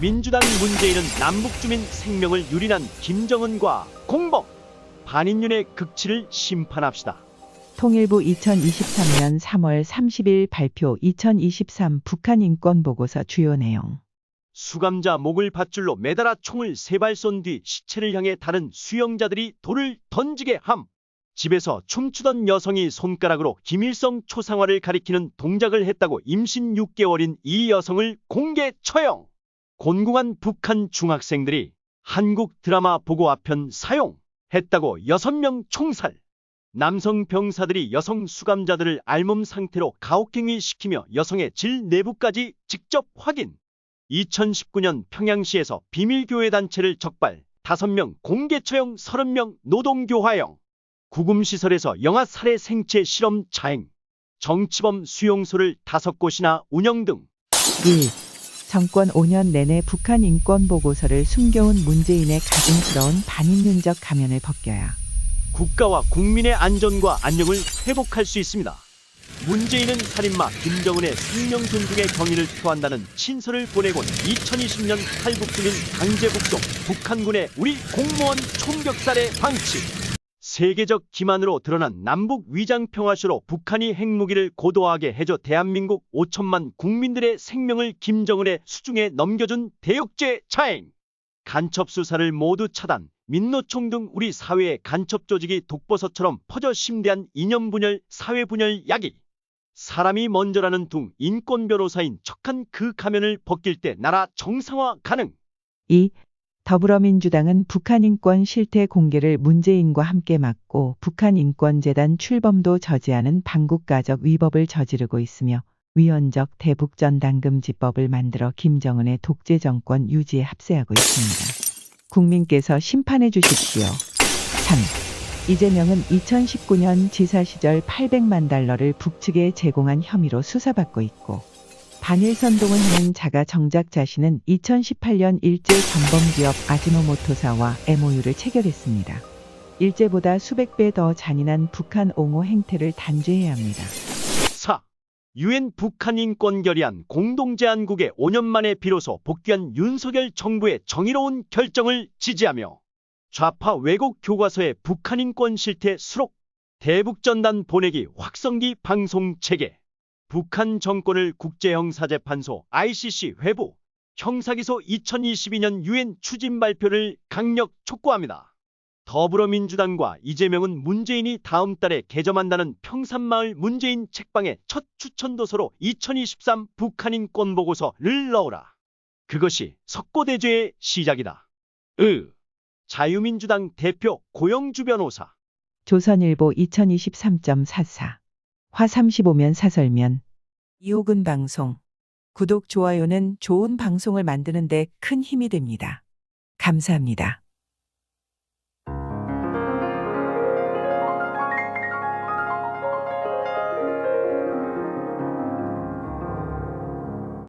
민주당 문재인은 남북 주민 생명을 유린한 김정은과 공범 반인륜의 극치를 심판합시다. 통일부 2023년 3월 30일 발표 2023 북한 인권 보고서 주요 내용. 수감자 목을 밧줄로 매달아 총을 세 발 쏜 뒤 시체를 향해 다른 수용자들이 돌을 던지게 함. 집에서 춤추던 여성이 손가락으로 김일성 초상화를 가리키는 동작을 했다고 임신 6개월인 이 여성을 공개 처형. 곤궁한 북한 중학생들이 한국 드라마 보고 아편 사용했다고 6명 총살. 남성 병사들이 여성 수감자들을 알몸 상태로 가혹행위 시키며 여성의 질 내부까지 직접 확인. 2019년 평양시에서 비밀교회 단체를 적발, 5명 공개 처형 30명 노동교화형, 구금시설에서 영아 살해 생체 실험 자행, 정치범 수용소를 5곳이나 운영 등 1. 정권 5년 내내 북한 인권 보고서를 숨겨온 문재인의 가증스러운 반인륜적 가면을 벗겨야 국가와 국민의 안전과 안녕을 회복할 수 있습니다. 문재인은 살인마 김정은의 생명 존중의 경의를 표한다는 친서를 보내곤 2020년 탈북주민 강제 북송 북한군의 우리 공무원 총격살의 방치 세계적 기만으로 드러난 남북 위장 평화쇼로 북한이 핵무기를 고도화하게 해줘 대한민국 5천만 국민들의 생명을 김정은의 수중에 넘겨준 대역죄 차행 간첩 수사를 모두 차단 민노총 등 우리 사회의 간첩 조직이 독버섯처럼 퍼져 심대한 이념 분열, 사회 분열 야기. 사람이 먼저라는 둥 인권 변호사인 척한 그 가면을 벗길 때 나라 정상화 가능. 2. 더불어민주당은 북한 인권 실태 공개를 문재인과 함께 막고 북한 인권재단 출범도 저지하는 반국가적 위법을 저지르고 있으며 위헌적 대북전 당금지법을 만들어 김정은의 독재 정권 유지에 합세하고 있습니다. 국민께서 심판해 주십시오. 3. 이재명은 2019년 지사 시절 800만 달러를 북측에 제공한 혐의로 수사받고 있고 반일 선동을 하는 자가 정작 자신은 2018년 일제 전범기업 아지노모토사와 MOU를 체결했습니다. 일제보다 수백 배 더 잔인한 북한 옹호 행태를 단죄해야 합니다. 4. 유엔 북한 인권 결의안 공동 제안국에 5년 만에 비로소 복귀한 윤석열 정부의 정의로운 결정을 지지하며 좌파 왜곡 교과서의 북한 인권 실태 수록 대북전단 보내기 확성기 방송 체계 북한 정권을 국제형사재판소 ICC 회부 형사기소 2022년 유엔 추진 발표를 강력 촉구합니다. 더불어민주당과 이재명은 문재인이 다음 달에 개점한다는 평산마을 문재인 책방의 첫 추천도서로 2023 북한인권 보고서를 넣어라. 그것이 석고대죄의 시작이다. 으. 자유민주당 대표 고영주 변호사. 조선일보 2023.44 화 35면 사설면 이호근 방송 구독 좋아요는 좋은 방송을 만드는 데 큰 힘이 됩니다. 감사합니다.